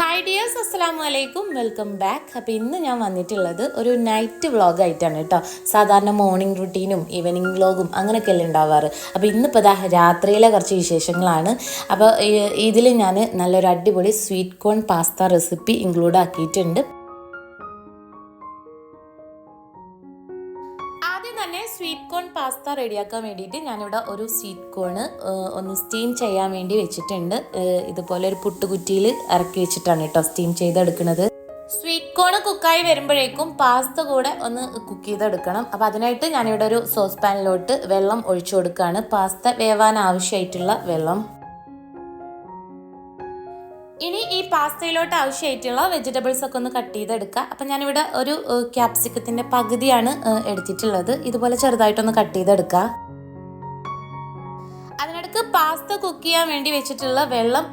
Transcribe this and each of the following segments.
Hi dears അസ്സലാമു അലൈക്കും welcome back അപ്പോൾ ഇന്ന് ഞാൻ വന്നിട്ടുള്ളത് ഒരു നൈറ്റ് വ്ളോഗായിട്ടാണ് കേട്ടോ. സാധാരണ മോർണിംഗ് റുട്ടീനും ഈവനിങ് വ്ളോഗും അങ്ങനെയൊക്കെയല്ലേ ഉണ്ടാവാറ്. അപ്പോൾ ഇന്നിപ്പോൾ ദാ രാത്രിയിലെ കുറച്ച് വിശേഷങ്ങളാണ്. അപ്പോൾ ഇതിൽ ഞാൻ നല്ലൊരു അടിപൊളി sweet corn pasta recipe include ആക്കിയിട്ടുണ്ട്. ആദ്യം തന്നെ സ്വീറ്റ് കോൺ പാസ്ത റെഡിയാക്കാൻ വേണ്ടിയിട്ട് ഞാനിവിടെ ഒരു സ്വീറ്റ് കോണ് ഒന്ന് സ്റ്റീം ചെയ്യാൻ വേണ്ടി വെച്ചിട്ടുണ്ട്. ഇതുപോലെ ഒരു പുട്ടുകുറ്റിയിൽ ഇറക്കി വെച്ചിട്ടാണ് കേട്ടോ സ്റ്റീം ചെയ്തെടുക്കുന്നത്. സ്വീറ്റ് കോൺ കുക്കായി വരുമ്പോഴേക്കും പാസ്ത കൂടെ ഒന്ന് കുക്ക് ചെയ്തെടുക്കണം. അപ്പോൾ അതിനായിട്ട് ഞാനിവിടെ ഒരു സോസ് പാനിലോട്ട് വെള്ളം ഒഴിച്ചു കൊടുക്കുകയാണ്. പാസ്ത വേവാൻ ആവശ്യമായിട്ടുള്ള വെള്ളം. പാസ്തയിലോട്ട് ആവശ്യമായിട്ടുള്ള വെജിറ്റബിൾസ് ഒക്കെ ഒന്ന് കട്ട് ചെയ്തെടുക്കുക. അപ്പം ഞാനിവിടെ ഒരു ക്യാപ്സിക്കത്തിന്റെ പകുതിയാണ് എടുത്തിട്ടുള്ളത്. ഇതുപോലെ ചെറുതായിട്ടൊന്ന് കട്ട് ചെയ്തെടുക്കുക. അതിനിടക്ക് പാസ്ത കുക്ക് ചെയ്യാൻ വേണ്ടി വെച്ചിട്ടുള്ള വെള്ളം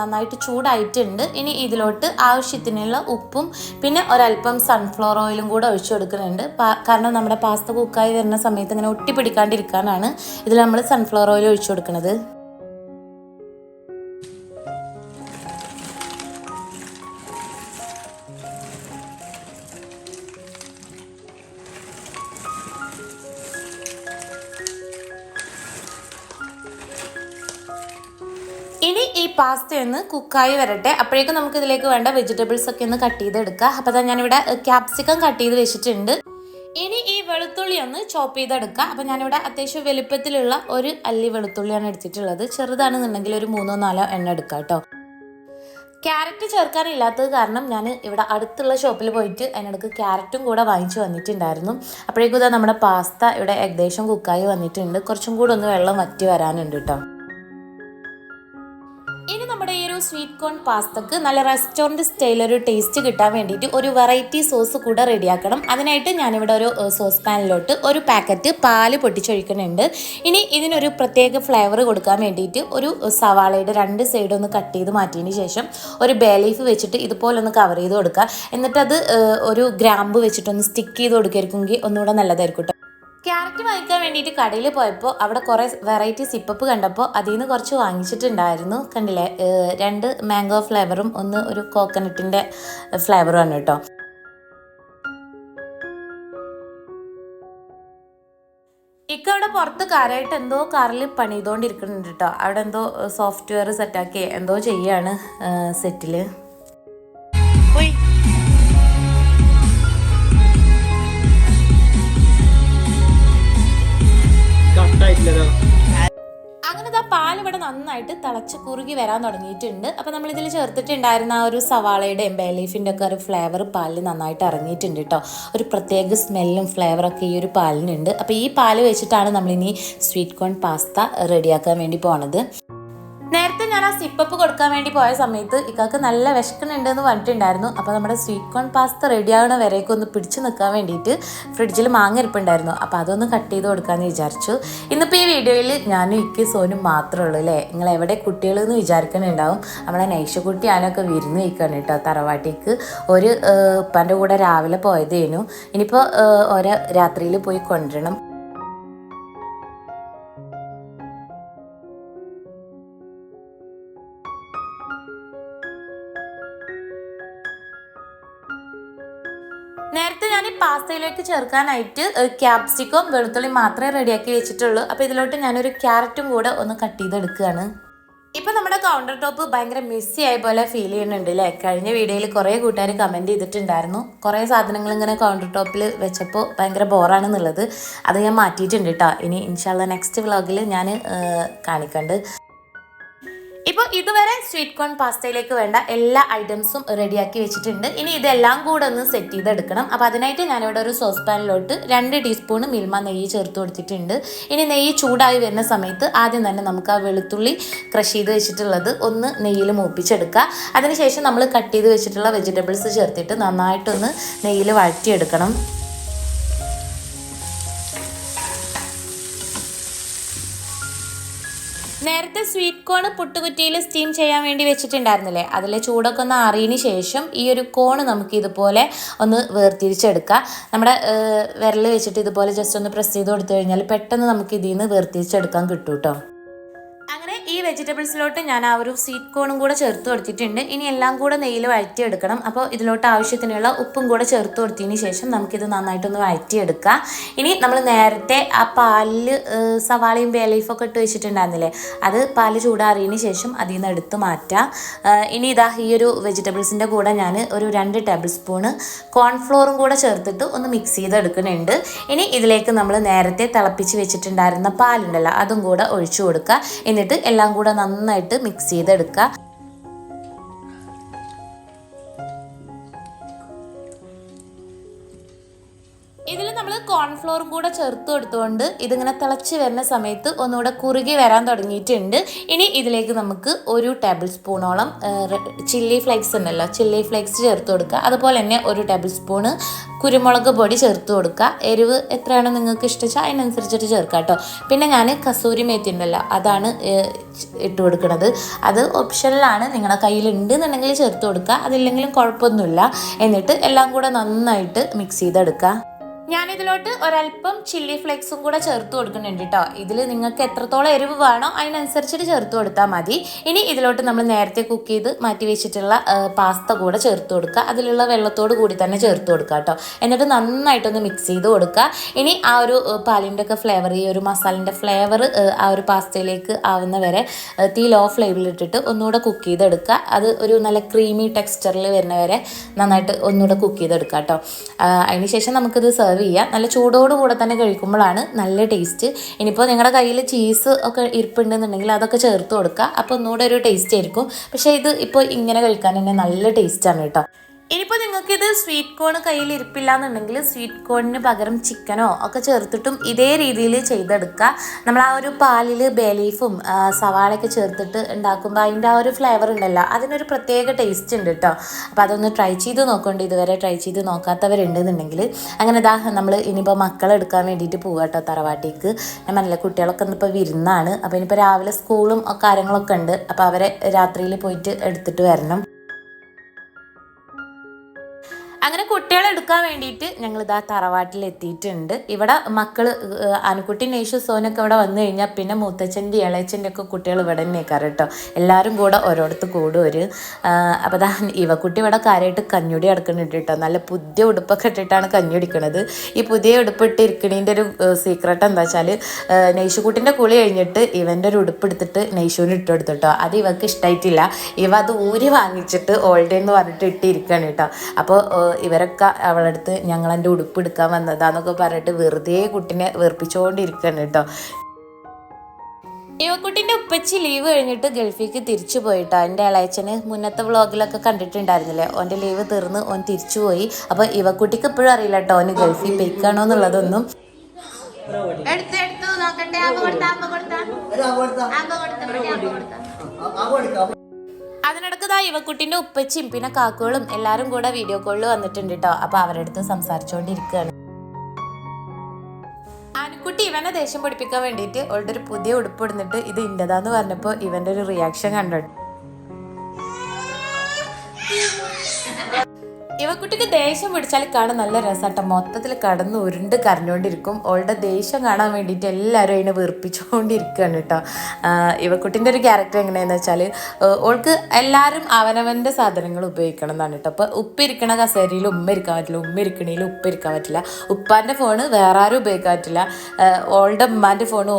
നന്നായിട്ട് ചൂടായിട്ടുണ്ട്. ഇനി ഇതിലോട്ട് ആവശ്യത്തിനുള്ള ഉപ്പും പിന്നെ ഒരല്പം സൺഫ്ലവർ ഓയിലും കൂടെ ഒഴിച്ചു കൊടുക്കുന്നുണ്ട്. കാരണം നമ്മുടെ പാസ്ത കുക്കായി വരുന്ന സമയത്ത് ഇങ്ങനെ ഒട്ടിപ്പിടിക്കാണ്ടിരിക്കാനാണ് ഇതിൽ നമ്മൾ സൺഫ്ലവർ ഓയിൽ ഒഴിച്ചു കൊടുക്കുന്നത്. ഈ പാസ്ത ഒന്ന് കുക്കായി വരട്ടെ. അപ്പോഴേക്കും നമുക്ക് ഇതിലേക്ക് വേണ്ട വെജിറ്റബിൾസ് ഒക്കെ ഒന്ന് കട്ട് ചെയ്തെടുക്കുക അപ്പോൾ തന്നെ ഞാനിവിടെ ക്യാപ്സിക്കം കട്ട് ചെയ്ത് വെച്ചിട്ടുണ്ട്. ഇനി ഈ വെളുത്തുള്ളി ഒന്ന് ചോപ്പ് ചെയ്തെടുക്കുക അപ്പോൾ ഞാനിവിടെ അത്യാവശ്യം വലുപ്പത്തിലുള്ള ഒരു അല്ലി വെളുത്തുള്ളിയാണ് എടുത്തിട്ടുള്ളത്. ചെറുതാണെന്നുണ്ടെങ്കിൽ ഒരു മൂന്നോ നാലോ എണ്ണ എടുക്കുക കേട്ടോ. ക്യാരറ്റ് ചേർക്കാനില്ലാത്തത് കാരണം ഞാൻ ഇവിടെ അടുത്തുള്ള ഷോപ്പിൽ പോയിട്ട് അതിനിടക്ക് ക്യാരറ്റും കൂടെ വാങ്ങിച്ചു വന്നിട്ടുണ്ടായിരുന്നു. അപ്പോഴേക്കും ഇതാ നമ്മുടെ പാസ്ത ഇവിടെ ഏകദേശം കുക്കായി വന്നിട്ടുണ്ട്. കുറച്ചും കൂടെ ഒന്ന് വെള്ളം വറ്റി വരാനുണ്ട് കേട്ടോ. സ്വീറ്റ് കോൺ പാസ്തക്ക് നല്ല റെസ്റ്റോറന്റ് സ്റ്റൈൽ ഒരു ടേസ്റ്റ് കിട്ടാൻ വേണ്ടിയിട്ട് ഒരു വെറൈറ്റി സോസ് കൂടെ റെഡിയാക്കണം അതിനായിട്ട് ഞാനിവിടെ ഒരു സോസ് പാനിലോട്ട് ഒരു പാക്കറ്റ് പാൽ പൊട്ടിച്ചൊഴിക്കുന്നുണ്ട്. ഇനി ഇതിനൊരു പ്രത്യേക ഫ്ലേവർ കൊടുക്കാൻ വേണ്ടിയിട്ട് ഒരു സവാളയുടെ രണ്ട് സൈഡ് ഒന്ന് കട്ട് ചെയ്ത് മാറ്റിയതിന് ശേഷം ഒരു ബേലീഫ് വെച്ചിട്ട് ഇതുപോലെ ഒന്ന് കവർ ചെയ്ത് കൊടുക്കുക. എന്നിട്ടത് ഒരു ഗ്രാമ്പ് വെച്ചിട്ടൊന്ന് സ്റ്റിക്ക് ചെയ്ത് കൊടുക്കുകയായിരിക്കുമെങ്കിൽ ഒന്നുകൂടെ നല്ലതായിരിക്കും ക്യാരറ്റ് വാങ്ങിക്കാൻ വേണ്ടിയിട്ട് കടയിൽ പോയപ്പോൾ അവിടെ കുറേ വെറൈറ്റി സിപ്പപ്പ് കണ്ടപ്പോൾ അതിൽ നിന്ന് കുറച്ച് വാങ്ങിച്ചിട്ടുണ്ടായിരുന്നു. കണ്ടില്ലേ? രണ്ട് മാംഗോ ഫ്ലേവറും ഒന്ന് ഒരു കോക്കനട്ടിന്റെ ഫ്ലേവറുമാണ് കേട്ടോ. ഇക്ക അവിടെ പുറത്ത് കാര്യമായിട്ട് എന്തോ കാറിൽ പണി ചെയ്തുകൊണ്ടിരിക്കുന്നുണ്ട് കേട്ടോ. അവിടെ എന്തോ സോഫ്റ്റ്വെയർ സെറ്റാക്കി എന്തോ ചെയ്യാണ് സെറ്റിൽ അങ്ങനെ ആ പാൽ ഇവിടെ നന്നായിട്ട് തിളച്ച് കുറുകി വരാൻ തുടങ്ങിയിട്ടുണ്ട്. അപ്പോൾ ഇതിൽ ചേർത്തിട്ടുണ്ടായിരുന്ന ആ ഒരു സവാളയുടെയും ബേലീഫിന്റെ ഒക്കെ ഒരു ഫ്ലേവർ പാലിൽ നന്നായിട്ട് ഇറങ്ങിയിട്ടുണ്ട് കേട്ടോ ഒരു പ്രത്യേക സ്മെല്ലും ഫ്ലേവറൊക്കെ ഈ ഒരു പാലിനുണ്ട്. അപ്പോൾ ഈ പാൽ വെച്ചിട്ടാണ് നമ്മളിനി സ്വീറ്റ് കോൺ പാസ്ത റെഡിയാക്കാൻ വേണ്ടി പോണത്. നേരത്തെ ഞാൻ ആ സിപ്പപ്പ് കൊടുക്കാൻ വേണ്ടി പോയ സമയത്ത് ഇക്കാക്ക് നല്ല വിശക്കുന്നുണ്ട് എന്ന് പറഞ്ഞിട്ടുണ്ടായിരുന്നു. അപ്പോൾ നമ്മുടെ സ്വീറ്റ് കോൺ പാസ്ത റെഡി ആവണ വരേക്കും ഒന്ന് പിടിച്ചു നിൽക്കാൻ വേണ്ടിയിട്ട് ഫ്രിഡ്ജിൽ മാങ്ങ ഇരിപ്പുണ്ടായിരുന്നു അപ്പോൾ അതൊന്ന് കട്ട് ചെയ്ത് കൊടുക്കാമെന്ന് വിചാരിച്ചു. ഇന്നിപ്പോൾ ഈ വീഡിയോയിൽ ഞാനും ഇക്ക് സോനും മാത്രമേ ഉള്ളൂ അല്ലേ? നിങ്ങൾ എവിടെ കുട്ടികളെന്ന് വിചാരിക്കുന്നുണ്ടാവും നമ്മളെ നൈഷക്കുട്ടി ഞാനൊക്കെ വിരുന്ന് വയ്ക്കുകയാണ് കേട്ടോ തറവാട്ടിക്ക്. ഒരു ഉപ്പന്റെ കൂടെ രാവിലെ പോയതേനു. ഇനിയിപ്പോൾ ഓരോ രാത്രിയിൽ പോയി കൊണ്ടുവരണം. പാസ്തയിലേക്ക് ചേർക്കാനായിട്ട് ക്യാപ്സിക്കും വെളുത്തുള്ളി മാത്രമേ റെഡിയാക്കി വെച്ചിട്ടുള്ളൂ. അപ്പോൾ ഇതിലോട്ട് ഞാനൊരു ക്യാരറ്റും കൂടെ ഒന്ന് കട്ട് ചെയ്തെടുക്കുകയാണ്. ഇപ്പം നമ്മുടെ കൗണ്ടർ ടോപ്പ് ഭയങ്കര മിസ്സി ആയ പോലെ ഫീൽ ചെയ്യുന്നുണ്ട് അല്ലേ കഴിഞ്ഞ വീഡിയോയിൽ കുറേ കൂട്ടുകാർ കമന്റ് ചെയ്തിട്ടുണ്ടായിരുന്നു. കുറേ സാധനങ്ങൾ ഇങ്ങനെ കൗണ്ടർ ടോപ്പിൽ വെച്ചപ്പോൾ ഭയങ്കര ബോറാണെന്നുള്ളത്. അത് ഞാൻ മാറ്റിയിട്ടുണ്ട് കേട്ടോ ഇനി ഇൻഷാല്ല നെക്സ്റ്റ് വ്ളോഗിൽ ഞാൻ കാണിക്കണ്ട്. ഇപ്പോൾ ഇതുവരെ സ്വീറ്റ് കോൺ പാസ്തയിലേക്ക് വേണ്ട എല്ലാ ഐറ്റംസും റെഡിയാക്കി വെച്ചിട്ടുണ്ട്. ഇനി ഇതെല്ലാം കൂടെ ഒന്ന് സെറ്റ് ചെയ്തെടുക്കണം. അപ്പോൾ അതിനായിട്ട് ഞാനിവിടെ ഒരു സോസ് പാനിലോട്ട് രണ്ട് ടീസ്പൂൺ മിൽമ നെയ്യ് ചേർത്ത് കൊടുത്തിട്ടുണ്ട്. ഇനി നെയ്യ് ചൂടായി വരുന്ന സമയത്ത് ആദ്യം തന്നെ നമുക്ക് ആ വെളുത്തുള്ളി ക്രഷ് ചെയ്ത് വെച്ചിട്ടുള്ളത് ഒന്ന് നെയ്യിൽ മൂപ്പിച്ചെടുക്കുക. അതിനുശേഷം നമ്മൾ കട്ട് ചെയ്ത് വെച്ചിട്ടുള്ള വെജിറ്റബിൾസ് ചേർത്തിട്ട് നന്നായിട്ടൊന്ന് നെയ്യിൽ വഴറ്റിയെടുക്കണം. നേരത്തെ സ്വീറ്റ് കോൺ പുട്ടുകുറ്റിയിൽ സ്റ്റീം ചെയ്യാൻ വേണ്ടി വെച്ചിട്ടുണ്ടായിരുന്നില്ലേ? അതിലെ ചൂടൊക്കെ ഒന്ന് അറിയിന് ശേഷം ഈ ഒരു കോണ് നമുക്ക് ഇതുപോലെ ഒന്ന് വേർതിരിച്ചെടുക്കാം. നമ്മുടെ വിരൽ വെച്ചിട്ട് ഇതുപോലെ ജസ്റ്റ് ഒന്ന് പ്രസ് ചെയ്ത് കൊടുത്തു കഴിഞ്ഞാൽ പെട്ടെന്ന് നമുക്ക് ഇതിൽ നിന്ന് വേർതിരിച്ചെടുക്കാൻ കിട്ടും കേട്ടോ വെജിറ്റബിൾസിലോട്ട് ഞാൻ ആ ഒരു സ്വീറ്റ് കോണും കൂടെ ചേർത്ത് കൊടുത്തിട്ടുണ്ട്. ഇനി എല്ലാം കൂടെ നെയ്യിൽ വഴറ്റിയെടുക്കണം. അപ്പോൾ ഇതിലോട്ട് ആവശ്യത്തിനുള്ള ഉപ്പും കൂടെ ചേർത്ത് കൊടുത്തതിന് ശേഷം നമുക്കിത് നന്നായിട്ടൊന്ന് വഴറ്റിയെടുക്കാം. ഇനി നമ്മൾ നേരത്തെ ആ പാലിൽ സവാളയും ബേലീഫൊക്കെ ഇട്ട് വെച്ചിട്ടുണ്ടായിരുന്നില്ലേ? അത് പാൽ ചൂടാറിയതിന് ശേഷം അതിൽ നിന്ന് എടുത്ത് മാറ്റാം. ഇനി ഇതാ ഈ ഒരു വെജിറ്റബിൾസിന്റെ കൂടെ ഞാൻ ഒരു രണ്ട് ടേബിൾ സ്പൂണ് കോൺഫ്ലോറും കൂടെ ചേർത്തിട്ട് ഒന്ന് മിക്സ് ചെയ്തെടുക്കുന്നുണ്ട്. ഇനി ഇതിലേക്ക് നമ്മൾ നേരത്തെ തിളപ്പിച്ച് വെച്ചിട്ടുണ്ടായിരുന്ന പാലുണ്ടല്ലോ അതും കൂടെ ഒഴിച്ചു കൊടുക്കുക. എന്നിട്ട് എല്ലാം കൂടെ നന്നായിട്ട് മിക്സ് ചെയ്തെടുക്കുക. കോൺഫ്ലോറും കൂടെ ചേർത്ത് കൊടുത്തുകൊണ്ട് ഇതിങ്ങനെ തിളച്ച് വരുന്ന സമയത്ത് ഒന്നുകൂടെ കുറുകി വരാൻ തുടങ്ങിയിട്ടുണ്ട്. ഇനി ഇതിലേക്ക് നമുക്ക് ഒരു ടേബിൾ സ്പൂണോളം ചില്ലി ഫ്ലേക്സ് ഉണ്ടല്ലോ ചില്ലി ഫ്ലേക്സ് ചേർത്ത് കൊടുക്കുക. അതുപോലെ തന്നെ ഒരു ടേബിൾ സ്പൂണ് കുരുമുളക് പൊടി ചേർത്ത് കൊടുക്കുക. എരിവ് എത്രയാണോ നിങ്ങൾക്ക് ഇഷ്ടിച്ചാൽ അതിനനുസരിച്ചിട്ട് ചേർക്കുക കേട്ടോ. പിന്നെ ഞാൻ കസൂരി മേത്തി ഉണ്ടല്ലോ അതാണ് ഇട്ട് കൊടുക്കുന്നത് അത് ഓപ്ഷനിലാണ് നിങ്ങളുടെ കയ്യിലുണ്ടെന്നുണ്ടെങ്കിൽ ചേർത്ത് കൊടുക്കുക. അതില്ലെങ്കിലും കുഴപ്പമൊന്നുമില്ല. എന്നിട്ട് എല്ലാം കൂടെ നന്നായിട്ട് മിക്സ് ചെയ്തെടുക്കുക. ഞാനിതിലോട്ട് ഒരല്പം ചില്ലി ഫ്ലേക്സും കൂടെ ചേർത്ത് കൊടുക്കുന്നുണ്ട് കേട്ടോ ഇതിൽ നിങ്ങൾക്ക് എത്രത്തോളം എരിവ് വേണോ അതിനനുസരിച്ചിട്ട് ചേർത്ത് കൊടുത്താൽ മതി. ഇനി ഇതിലോട്ട് നമ്മൾ നേരത്തെ കുക്ക് ചെയ്ത് മാറ്റി വെച്ചിട്ടുള്ള പാസ്ത കൂടെ ചേർത്ത് കൊടുക്കുക. അതിലുള്ള വെള്ളത്തോട് കൂടി തന്നെ ചേർത്ത് കൊടുക്കുക കേട്ടോ എന്നിട്ട് നന്നായിട്ടൊന്ന് മിക്സ് ചെയ്ത് കൊടുക്കുക. ഇനി ആ ഒരു പാലിന്റെ ഒക്കെ ഫ്ലേവർ ഈ ഒരു മസാലിന്റെ ഫ്ലേവർ ആ ഒരു പാസ്തയിലേക്ക് ആവുന്ന വരെ തീ ലോ ഫ്ലെയിമിൽ ഇട്ടിട്ട് ഒന്നുകൂടെ കുക്ക് ചെയ്തെടുക്കുക. അത് ഒരു നല്ല ക്രീമി ടെക്സ്ചറിൽ വരുന്ന വരെ നന്നായിട്ട് ഒന്നുകൂടെ കുക്ക് ചെയ്തെടുക്കുക കേട്ടോ അതിന് ശേഷം നമുക്കിത് സെർവ് ചെയ്യാം നല്ല ചൂടോട് കൂടെ തന്നെ കഴിക്കുമ്പോഴാണ് നല്ല ടേസ്റ്റ് ഇനിയിപ്പോൾ നിങ്ങളുടെ കയ്യിൽ ചീസ് ഒക്കെ ഇരിപ്പുണ്ടെന്നുണ്ടെങ്കിൽ അതൊക്കെ ചേർത്ത് കൊടുക്കുക. അപ്പോൾ ഒന്നുകൂടെ ഒരു ടേസ്റ്റ് ആയിരിക്കും. പക്ഷേ ഇത് ഇപ്പോൾ ഇങ്ങനെ കഴിക്കാൻ തന്നെ നല്ല ടേസ്റ്റാണ് കേട്ടോ. ഇനിയിപ്പോൾ നിങ്ങൾക്ക് ഇത് സ്വീറ്റ് കോൺ കയ്യിൽ ഇരിപ്പില്ല എന്നുണ്ടെങ്കിൽ സ്വീറ്റ് കോണിന് പകരം ചിക്കനോ ഒക്കെ ചേർത്തിട്ടും ഇതേ രീതിയിൽ ചെയ്തെടുക്കുക. നമ്മൾ ആ ഒരു പാലിൽ ബേലീഫും സവാളയൊക്കെ ചേർത്തിട്ട് ഉണ്ടാക്കുമ്പോൾ അതിന്റെ ആ ഒരു ഫ്ലേവർ ഉണ്ടല്ലോ അതിനൊരു പ്രത്യേക ടേസ്റ്റ് ഉണ്ട് കേട്ടോ അപ്പോൾ അതൊന്ന് ട്രൈ ചെയ്ത് നോക്കണ്ട ഇതുവരെ ട്രൈ ചെയ്ത് നോക്കാത്തവരുണ്ടെന്നുണ്ടെങ്കിൽ അങ്ങനെ ഇതാ നമ്മൾ ഇനിയിപ്പോൾ മക്കളെടുക്കാൻ വേണ്ടിയിട്ട് പോവുക കേട്ടോ തറവാട്ടിക്ക്. ഞാൻ നല്ല കുട്ടികളൊക്കെ ഇന്നിപ്പോൾ വിരുന്നാണ്. അപ്പോൾ ഇനിയിപ്പോൾ രാവിലെ സ്കൂളും കാര്യങ്ങളൊക്കെ ഉണ്ട്. അപ്പോൾ അവരെ രാത്രിയിൽ പോയിട്ട് എടുത്തിട്ട് വരണം. അങ്ങനെ കുട്ടികളെ എടുക്കാൻ വേണ്ടിയിട്ട് ഞങ്ങൾ ഇതാ തറവാട്ടിൽ എത്തിയിട്ടുണ്ട് ഇവിടെ മക്കൾ അനുക്കുട്ടി നേഷു സോനൊക്കെ ഇവിടെ വന്നു കഴിഞ്ഞാൽ പിന്നെ മൂത്തച്ഛന്റെ ഇളയച്ചന്റെ ഒക്കെ കുട്ടികൾ ഇവിടെ തന്നെ നിൽക്കാറ് കേട്ടോ. എല്ലാവരും കൂടെ ഓരോടത്ത് കൂടും ഒരു അപ്പോൾ ദാ ഇവക്കുട്ടി ഇവിടെ കാര്യമായിട്ട് കഞ്ഞുടി അടക്കുന്നുണ്ട് കേട്ടോ. നല്ല പുതിയ ഉടുപ്പൊക്കെ ഇട്ടിട്ടാണ് കഞ്ഞുടിക്കണത് ഈ പുതിയ ഉടുപ്പ് ഇട്ടിരിക്കണീന്റെ ഒരു സീക്രട്ട് എന്താ വെച്ചാൽ നെയ്ഷുക്കുട്ടിന്റെ കുളി കഴിഞ്ഞിട്ട് ഇവന്റെ ഒരു ഉടുപ്പ് എടുത്തിട്ട് നെയ്ഷുവിന് ഇട്ട് കൊടുത്തു കേട്ടോ. അത് ഇവക്ക് ഇഷ്ടമായിട്ടില്ല ഇവ അത് ഊരി വാങ്ങിച്ചിട്ട് ഓൾഡേ എന്ന് പറഞ്ഞിട്ട് ഇട്ടിരിക്കുകയാണ് കേട്ടോ. അപ്പോൾ ഇവരൊക്കെ അവളടുത്ത് ഞങ്ങളെന്റെ ഉടുപ്പ് എടുക്കാൻ വന്നതാന്നൊക്കെ പറഞ്ഞിട്ട് വെറുതെ കുട്ടിനെ വെറുപ്പിച്ചുകൊണ്ടിരിക്കുകയാണ് കേട്ടോ. യുവക്കുട്ടിന്റെ ഉപ്പച്ചി ലീവ് കഴിഞ്ഞിട്ട് ഗൾഫിലേക്ക് തിരിച്ചു പോയിട്ടോ. എന്റെ ഇളയച്ചന് മുന്നത്തെ വ്ളോഗിലൊക്കെ കണ്ടിട്ടുണ്ടായിരുന്നില്ലേ? ഓന്റെ ലീവ് തീർന്ന് ഓൻ തിരിച്ചു പോയി. അപ്പോൾ യുവക്കുട്ടിക്ക് ഇപ്പോഴും അറിയില്ല കേട്ടോ ഓന് ഗൾഫിൽ പോയിക്കാണോ എന്നുള്ളതൊന്നും. നോക്കട്ടെ. അതിനിടക്ക് ഇതാ ഇവക്കുട്ടിന്റെ ഉപ്പച്ചിയും പിന്നെ കാക്കുകളും എല്ലാരും കൂടെ വീഡിയോ കോളിൽ വന്നിട്ടുണ്ട് കേട്ടോ അപ്പൊ അവരുടെ അടുത്ത് സംസാരിച്ചുകൊണ്ടിരിക്കുകയാണ് ആനക്കുട്ടി ഇവനെ ദേഷ്യം പഠിപ്പിക്കാൻ വേണ്ടിയിട്ട് അവളുടെ ഒരു പുതിയ ഉടുപ്പ് ഇടുന്നിട്ട് ഇത് ഇന്റെതാന്ന് പറഞ്ഞപ്പോൾ ഇവന്റെ ഒരു റിയാക്ഷൻ കണ്ടു. ഇവക്കുട്ടിക്ക് ദേഷ്യം പിടിച്ചാൽ കാണാൻ നല്ല രസമാട്ടോ മൊത്തത്തിൽ കടന്ന് ഉരുണ്ട് കരഞ്ഞുകൊണ്ടിരിക്കും ഓളുടെ ദേഷ്യം കാണാൻ വേണ്ടിയിട്ട് എല്ലാവരും അതിനെ വീർപ്പിച്ചുകൊണ്ടിരിക്കുകയാണ് കേട്ടോ. ഇവക്കുട്ടിന്റെ ഒരു ക്യാരക്ടർ എങ്ങനെയാണെന്ന് വെച്ചാൽ ഓൾക്ക് എല്ലാവരും അവനവന്റെ സാധനങ്ങൾ ഉപയോഗിക്കണം എന്നാണ് കേട്ടോ. അപ്പോൾ ഉപ്പിരിക്കണ കസേരയിൽ ഉമ്മ ഇരിക്കാൻ പറ്റില്ല. ഉമ്മ ഇരിക്കണയിൽ ഉപ്പ് ഇരിക്കാൻ പറ്റില്ല. ഉപ്പാന്റെ ഫോണ് വേറെ ആരും ഉപയോഗിക്കാൻ പറ്റില്ല. ഓളുടെ ഉമ്മാന്റെ ഫോണ്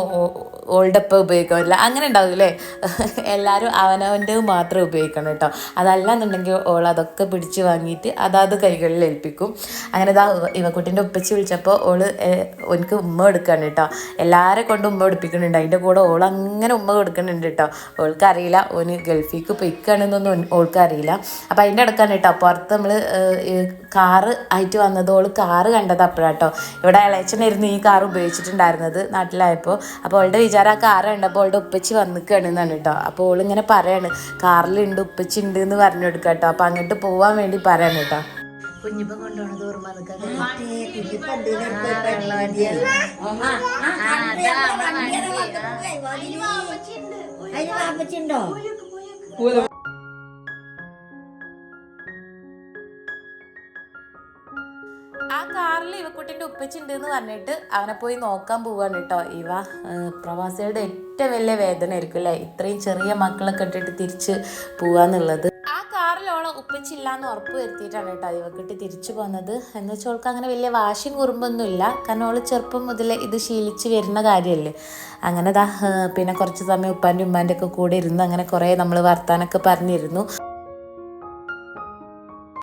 ഓൾഡ് അപ്പ് ഉപയോഗിക്കാൻ പറ്റില്ല അങ്ങനെ ഉണ്ടാവില്ലേ എല്ലാവരും അവനവന്റെ മാത്രം ഉപയോഗിക്കണം കേട്ടോ. അതല്ല എന്നുണ്ടെങ്കിൽ ഓൾ അതൊക്കെ പിടിച്ച് വാങ്ങിയിട്ട് അതാത് കൈകളിൽ ഏൽപ്പിക്കും. അങ്ങനെ ഇതാ ഇവക്കുട്ടിന്റെ ഉപ്പച്ചി വിളിച്ചപ്പോൾ ഓൾ എനിക്ക് ഉമ്മ എടുക്കുകയാണ് കേട്ടോ. എല്ലാവരെ കൊണ്ട് ഉമ്മ എടുപ്പിക്കുന്നുണ്ട് അതിന്റെ കൂടെ ഓൾ അങ്ങനെ ഉമ്മ കൊടുക്കുന്നുണ്ട് കേട്ടോ. ഓൾക്കറിയില്ല ഓന് ഗൾഫിക്ക് പൊയ്ക്കാണെന്നൊന്നും ഓൾക്ക് അറിയില്ല. അപ്പം അതിന്റെ അടുക്കാണ് കേട്ടോ. പുറത്ത് നമ്മൾ കാറ് ആയിട്ട് വന്നത് ഓൾ കാറ് കണ്ടത് അപ്പോഴാട്ടോ ഇവിടെ ഇളയച്ചനായിരുന്നു ഈ കാർ ഉപയോഗിച്ചിട്ടുണ്ടായിരുന്നത് നാട്ടിലായപ്പോൾ. അപ്പോൾ അവളുടെ വിചാരം ആ കാർ കണ്ടപ്പോൾ അവളുടെ ഉപ്പച്ചി വന്നിക്കാണ് എന്നാണ് കേട്ടോ അപ്പോൾ ഓളിങ്ങനെ പറയാണ് കാറിലുണ്ട് ഉപ്പച്ചി ഉണ്ട് എന്ന് പറഞ്ഞു കൊടുക്കുക കേട്ടോ അപ്പോൾ അങ്ങോട്ട് പോവാൻ വേണ്ടി പറയാണ് കേട്ടോ കുഞ്ഞിപ്പം കൊണ്ടുപോണത് ഓർമ്മ അതിന് വാപ്പച്ചുണ്ടോ ആ കാറിൽ ഇവക്കുട്ടിന്റെ ഉപ്പച്ചി ഉണ്ട് എന്ന് പറഞ്ഞിട്ട് അവനെ പോയി നോക്കാൻ പോവാണ് കേട്ടോ ഇവ പ്രവാസിയുടെ ഏറ്റവും വലിയ വേദന ആയിരിക്കും അല്ലേ ഇത്രയും ചെറിയ മക്കളൊക്കെ ഇട്ടിട്ട് തിരിച്ച് പോവാന്നുള്ളത്. ആ കാറിലോളം ഉപ്പച്ചില്ലാന്ന് ഉറപ്പ് വരുത്തിയിട്ടാണ് കേട്ടോ ഇവക്കിട്ട് തിരിച്ചു പോകുന്നത് എന്ന് വെച്ചാൽ അവൾക്ക് അങ്ങനെ വലിയ വാശിയും കുറുമ്പൊന്നുമില്ല കാരണം അവൾ ചെറുപ്പം മുതലേ ഇത് ശീലിച്ച് വരുന്ന കാര്യമല്ലേ അങ്ങനെ ദാ പിന്നെ കുറച്ച് സമയം ഉപ്പാന്റെ ഉമ്മാന്റെ ഒക്കെ കൂടെ ഇരുന്ന് അങ്ങനെ കുറേ നമ്മൾ വർത്താനൊക്കെ പറഞ്ഞിരുന്നു.